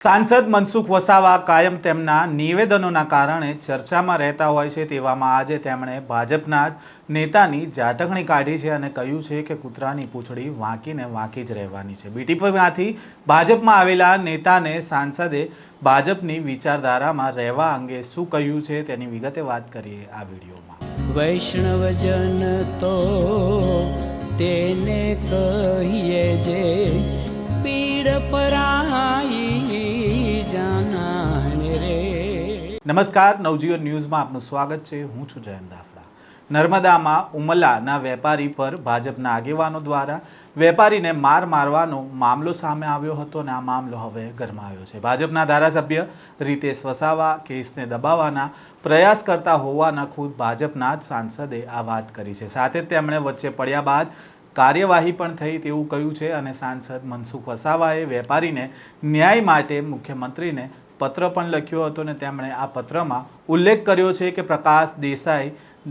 સાંસદ મનસુખ વસાવા કાયમ તેમના નિવેદનોના કારણે ચર્ચામાં રહેતા હોય છે તેવામાં આજે તેમણે ભાજપના જ નેતાની ઝાટકણી કાઢી છે અને કહ્યું છે કે કૂતરાની પૂંછડી વાંકીને વાંકી જ રહેવાની છે. બીટીપીમાંથી ભાજપમાં આવેલા નેતાને સાંસદે ભાજપની વિચારધારામાં રહેવા અંગે શું કહ્યું છે તેની વિગતે વાત કરીએ આ વિડીયોમાં. વૈષ્ણવજન તો તેને કહીએ જે પીડ પરાઈ નમસ્કાર, નવજીવન ન્યૂઝમાં આપનું સ્વાગત છે. હું છું જયંત દાફડા. નર્મદામાં ઉમલાના વેપારી પર ભાજપના આગેવાનો દ્વારા વેપારીને માર મારવાનો મામલો સામે આવ્યો હતો અને આ મામલો હવે ગરમાયો છે. ભાજપના ધારાસભ્ય રીતેશ વસાવા કેસને દબાવવાના પ્રયાસ કરતા હોવાના ખુદ ભાજપના જ સાંસદે આ વાત કરી છે. સાથે તેમણે વચ્ચે પડ્યા બાદ કાર્યવાહી પણ થઈ તેવું કહ્યું છે અને સાંસદ મનસુખ વસાવાએ વેપારીને ન્યાય માટે મુખ્યમંત્રીને પત્ર પણ લખ્યો હતો અને તેમણે આ પત્રમાં ઉલ્લેખ કર્યો છે કે પ્રકાશ દેસાઈ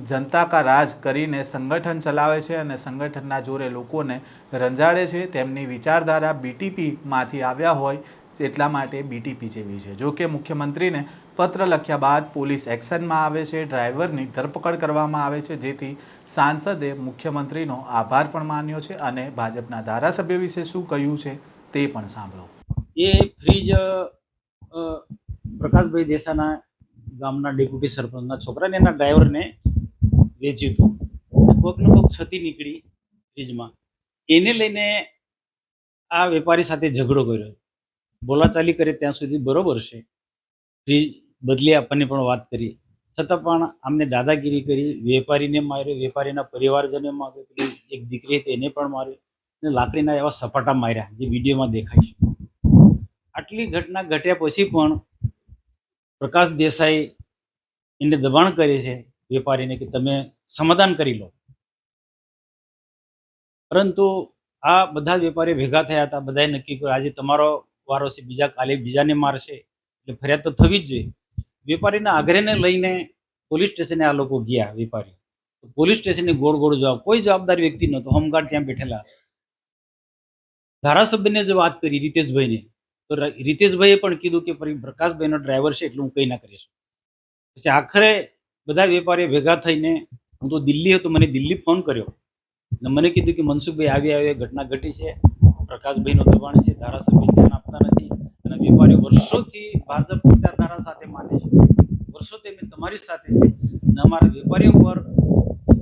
જનતા કા રાજ કરીને સંગઠન ચલાવે છે અને સંગઠનના જોરે લોકોને રંજાડે છે. તેમની વિચારધારા બીટીપીમાંથી આવ્યા હોય એટલા માટે બીટીપી જેવી છે. જો કે મુખ્યમંત્રીને પત્ર લખ્યા બાદ પોલીસ એક્શનમાં આવે છે. ડ્રાઈવરની ધરપકડ કરવામાં આવે છે. જેથી સાંસદે મુખ્યમંત્રીનો આભાર પણ માન્યો છે અને ભાજપના ધારાસભ્ય વિશે શું કહ્યું છે તે પણ સાંભળો. એ ફ્રીજ પ્રકાશભાઈ દેસાના ગામના ડેપ્યુટી સરપંચના છોકરાને એના ડ્રાઈવરને વેચ્યું હતું. કોઈકને કોઈક છતી નીકળી ફ્રીજમાં. એને લઈને આ વેપારી સાથે ઝઘડો કર્યો. બોલાચાલી કરે ત્યાં સુધી બરોબર છે. ફ્રીજ બદલી આપવાની પણ વાત કરી છતાં પણ આમને દાદાગીરી કરી, વેપારીને માર્યો, વેપારીના પરિવારજને માર્યો એક દીકરી હતી એને પણ માર્યો. અને લાકડીના એવા સપાટા માર્યા, જે વિડીયોમાં દેખાય છે. આટલી ઘટના ઘટ્યા પછી પણ પ્રકાશ દેસાઈ એને દબાણ કરે છે વેપારીને કે તમે સમાધાન કરી લો. પરંતુ આ બધા વેપારીઓ ભેગા થયા હતા, બધાએ નક્કી કર્યું, આજે તમારો વારો છે, બીજા કાલે બીજાને મારશે. એટલે ફરિયાદ તો થવી જ જોઈએ. વેપારીના આગ્રહને લઈને પોલીસ સ્ટેશને આ લોકો ગયા વેપારી પોલીસ સ્ટેશનની ગોળ ગોળ જવાબ, કોઈ જવાબદાર વ્યક્તિ નહોતો, હોમગાર્ડ ત્યાં બેઠેલા. ધારાસભ્યને જે વાત કરી, રીતેશભાઈને. તો રીતેશભાઈએ પણ કીધું કે પ્રકાશભાઈનો ડ્રાઈવર છે એટલે હું કંઈ ના કરીશ. પછી આખરે બધા વેપારીઓ ભેગા થઈને, હું તો દિલ્હી હતો, મને દિલ્હી ફોન કર્યો. અને મને કીધું કે મનસુખભાઈ આવી આવી ઘટના ઘટી છે, પ્રકાશભાઈનો દબાણ છે, ધારાસભ્ય ધ્યાન આપતા નથી અને વેપારીઓ વર્ષોથી ભાજપ વિચારધારા સાથે માને છે. વર્ષોથી અમે તમારી સાથે છે અને અમારા વેપારીઓ પર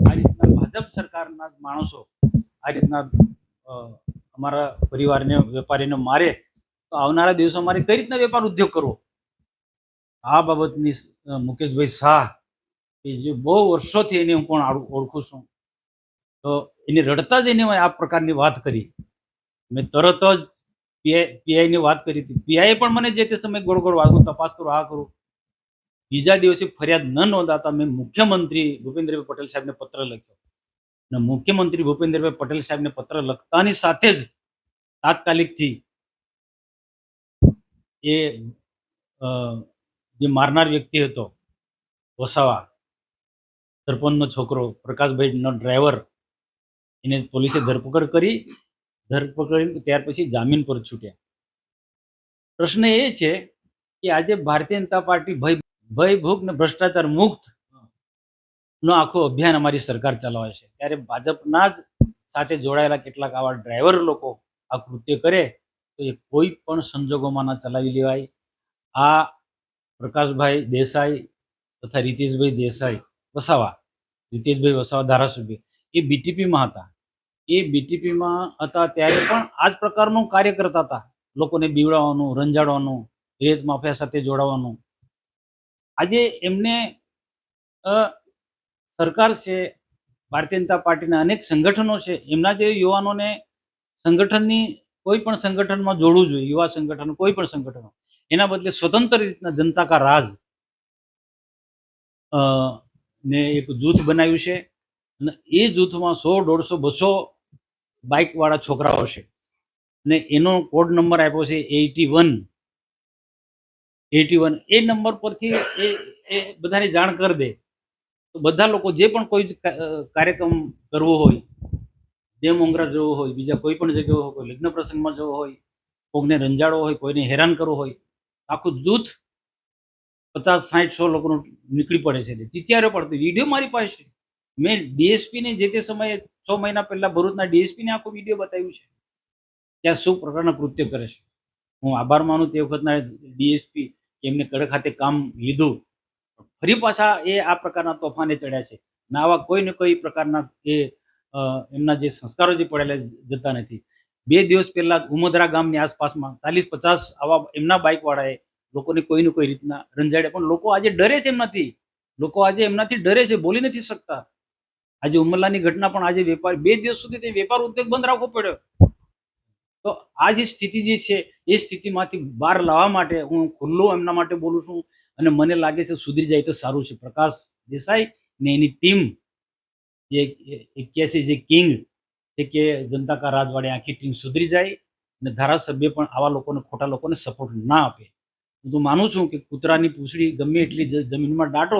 આ રીતના ભાજપ સરકારના માણસો આ રીતના અમારા પરિવારને, વેપારીને મારે તો આવનારા દિવસો મારે કઈ રીતના વેપાર ઉદ્યોગ કરવો? આ બાબતની મુકેશભાઈ શાહ, કે જે બહુ વર્ષોથી એને હું પણ ઓળખું છું, તો એને રડતા જ એને આ પ્રકારની વાત કરી. મેં તરત જ પીઆઈ પીઆઈની વાત કરી હતી. પીઆઈએ પણ મને જે તે સમયે ગોળ ગોળ વાત તપાસ કરું, આ કરું. બીજા દિવસે ફરિયાદ ન નોંધાતા મેં મુખ્યમંત્રી ભૂપેન્દ્રભાઈ પટેલ સાહેબને પત્ર લખ્યો. અને મુખ્યમંત્રી ભૂપેન્દ્રભાઈ પટેલ સાહેબને પત્ર લખતાની સાથે જ તાત્કાલિકથી એ જે મારનાર વ્યક્તિ હતો, વસાવા, સરપંચનો છોકરો, પ્રકાશભાઈનો ડ્રાઈવર, એને પોલીસે ધરપકડ કરી, ધરપકડ ત્યાર પછી જામીન પર છૂટ્યા. પ્રશ્ન એ છે કે આજે ભારતીય જનતા પાર્ટી ભય ભયભૂક ને ભ્રષ્ટાચાર મુક્ત નો આખો અભિયાન અમારી સરકાર ચલાવે છે. ત્યારે ભાજપના જ સાથે જોડાયેલા કેટલાક આવા ડ્રાઈવર લોકો આ કૃત્ય કરે તો એ કોઈ પણ સંજોગોમાં ના ચલાવી લેવાય. આ પ્રકાશભાઈ દેસાઈ તથા રીતેશભાઈ દેસાઈ વસાવા, રીતેશભાઈ વસાવા ધારાસભ્ય, એ બીટીપીમાં હતા. એ બીટીપીમાં હતા ત્યારે પણ આ જ પ્રકારનું કાર્ય કરતા હતા. લોકોને બીવડાવવાનું, રંજાડવાનું, રેત માફિયા સાથે જોડાવાનું. આજે એમને સરકાર છે, ભારતીય જનતા પાર્ટીના અનેક સંગઠનો છે, એમના જે યુવાનોને સંગઠનની કોઈ પણ સંગઠનમાં જોડવું જોઈએ, યુવા સંગઠન, કોઈ પણ સંગઠનો એના બદલે સ્વતંત્ર રીતના જનતા કા રાજ ને એક જૂથ બનાવ્યું છે. અને એ જૂથમાં સો, દોઢસો, બસો બાઇકવાળા છોકરાઓ છે. અને એનો કોડ નંબર આપ્યો છે એટી વન. એટી વન, એ નંબર પરથી એ એ બધાને જાણ કરી દે. તો બધા લોકો જે પણ કોઈ કાર્યક્રમ કરવો હોય દેવ જવો હોય, બીજા કોઈ પણ જગ્યાએ હોય, કોઈ લગ્ન પ્રસંગમાં જવો હોય, કોઈને રંજાડવો હોય, કોઈને હેરાન કરવો હોય, આખું જૂથ પચાસ સાઠ સો લોકોનું નીકળી પડે છે. જીત્યારે પડતી. વીડિયો મારી પાસે છે. મેં ડીએસપીને જે તે સમયે છ મહિના પહેલા ભરૂચના ડીએસપી ને આખો વીડિયો બતાવ્યું છે. ત્યાં શું પ્રકારના કૃત્ય કરે છે. હું આભાર માનું તે વખતના ડીએસપી એમને કડક ખાતે કામ લીધું. ફરી પાછા એ આ પ્રકારના તોફાને ચડ્યા છે. ના આવા કોઈ ને કોઈ પ્રકારના એ એમના જે સંસ્કારો જે પડેલા જતા નથી. બે દિવસ પહેલા ઉમદરા ગામની આસપાસમાં ચાલીસ પચાસ આવા એમના બાઇક વાળાએ લોકોને કોઈ ને કોઈ રીતના રંજાડે પણ લોકો આજે ડરે છે એમનાથી. લોકો આજે એમનાથી ડરે છે, બોલી નથી શકતા. આજે ઉમરલાની ઘટના પણ આજે વેપાર, બે દિવસ સુધી તે વેપાર ઉદ્યોગ બંધ રાખવો પડ્યો. તો આ જે સ્થિતિ જે છે, એ સ્થિતિમાંથી બહાર લાવવા માટે હું ખુલ્લો એમના માટે બોલું છું અને મને લાગે છે સુધરી જાય તો સારું છે. પ્રકાશ દેસાઈ ને એની ટીમ જે એક્યાસી જે કિંગ તે કે જનતા કા રાજવાડે આખી ટીમ સુધરી જાય અને ધારાસભ્ય પણ આવા લોકોને, ખોટા લોકોને સપોર્ટ ના આપે. હું તો માનું છું કે કૂતરાની પૂંછડી ગમે એટલી જમીનમાં દાટો,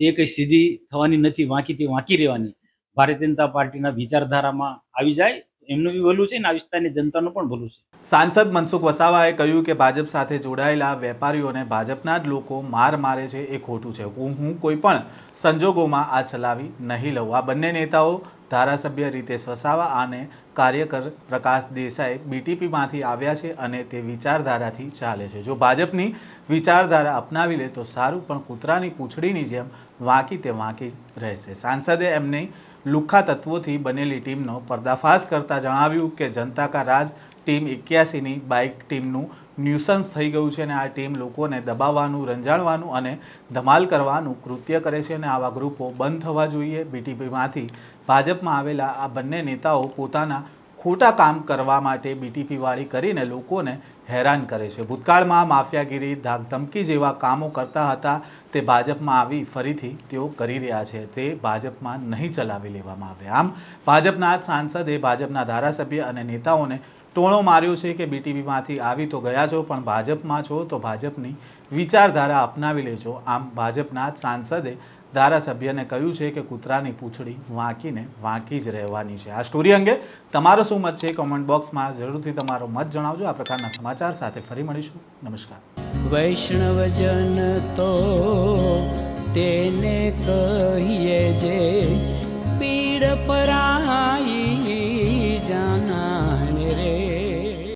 તે કંઈ સીધી થવાની નથી, વાંકી તે વાંકી રહેવાની. ભારતીય જનતા પાર્ટીના વિચારધારામાં આવી જાય એમનું બી ભલું છે ને, આ વિસ્તારની જનતાનું પણ ભલું છે. સાંસદ મનસુખ વસાવાએ કહ્યું કે ભાજપ સાથે જોડાયેલા વેપારીઓને ભાજપના જ લોકો માર મારે છે એ ખોટું છે. હું હું કોઈ પણ સંજોગોમાં આ ચલાવી નહીં લઉં. આ બંને નેતાઓ ધારાસભ્ય રીતેશ વસાવા અને કાર્યકર પ્રકાશ દેસાઈ બીટીપીમાંથી આવ્યા છે અને તે વિચારધારાથી ચાલે છે. જો ભાજપની વિચારધારા અપનાવી લે તો સારું, પણ કૂતરાની પૂંછડીની જેમ વાંકી તે વાંકી રહેશે. સાંસદે એમની લુખ્ખા તત્વોથી બનેલી ટીમનો પર્દાફાશ કરતા જણાવ્યું કે જનતા કા રાજ ટીમ એક્યાસીની બાઇક ટીમનું ન્યુસન્સ થઈ ગયું છે અને આ ટીમ લોકોને દબાવવાનું રંજાડવાનું અને ધમાલ કરવાનું કૃત્ય કરે છે અને આવા ગ્રુપો બંધ થવા જોઈએ. બીટીપીમાંથી ભાજપમાં આવેલા આ બંને નેતાઓ પોતાના ખોટા કામ કરવા માટે બીટીપીવાળી કરીને લોકોને હેરાન કરે છે. ભૂતકાળમાં માફિયાગીરી, ધાકધમકી જેવા કામો કરતા હતા તે ભાજપમાં આવી ફરીથી તેઓ કરી રહ્યા છે. તે ભાજપમાં નહીં ચલાવી લેવામાં આવે. આમ ભાજપના સાંસદે ભાજપના ધારાસભ્ય અને નેતાઓને ટોણો માર્યો છે કે બીટીપીમાંથી આવી તો ગયા છો, પણ ભાજપમાં છો તો ભાજપની વિચારધારા અપનાવી લેજો. આમ ભાજપના સાંસદે ધારાસભ્યને કહ્યું છે કે કૂતરાની પૂંછડી વાંકીને વાંકી જ રહેવાની છે. આ સ્ટોરી અંગે તમારો શું મત છે? કોમેન્ટ બોક્સમાં જરૂરથી તમારો મત જણાવજો. આ પ્રકારના સમાચાર સાથે ફરી મળીશું. નમસ્કાર. વૈષ્ણવજન તો તેને કહીએ જે પીડ પરાઈ જાનાને રે